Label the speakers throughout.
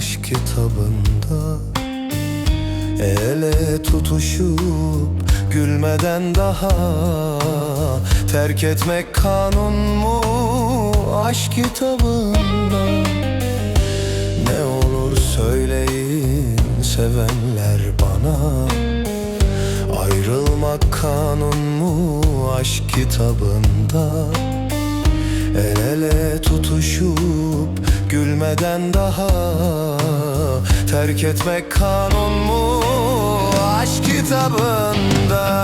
Speaker 1: kitabında Ele tutuşup gülmeden daha Terk etmek kanun mu aşk kitabında? Ne olur söyleyin sevenler bana. Ayrılmak kanun mu aşk kitabında? El ele tutuşup gülmeden daha Terk etmek kanun mu aşk kitabında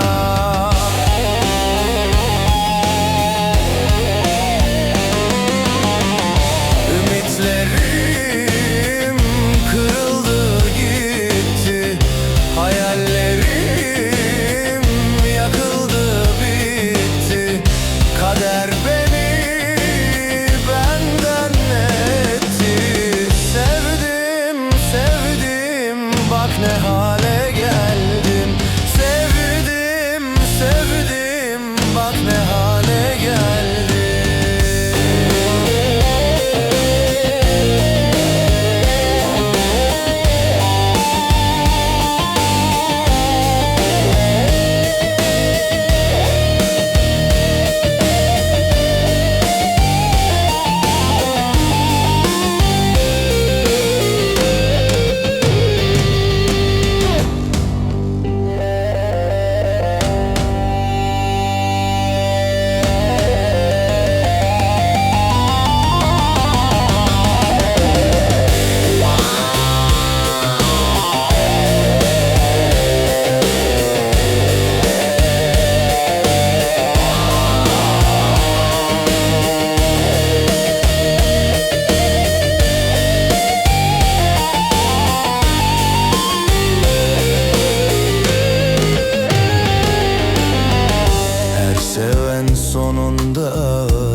Speaker 1: seven sonunda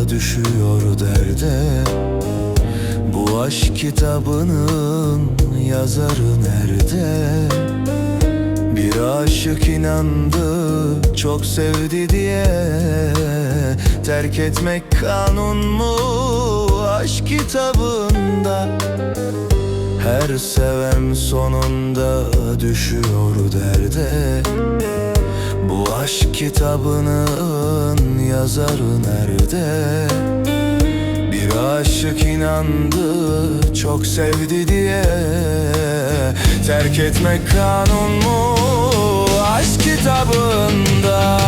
Speaker 1: düşüyor derde. Bu aşk kitabının yazarı nerede? Bir aşık inandı çok sevdi diye. Terk etmek kanun mu aşk kitabında? Her seven sonunda düşüyor derde Aşk kitabının yazarı nerede? Bir aşık inandı çok sevdi diye Terk etmek kanun mu aşk kitabında?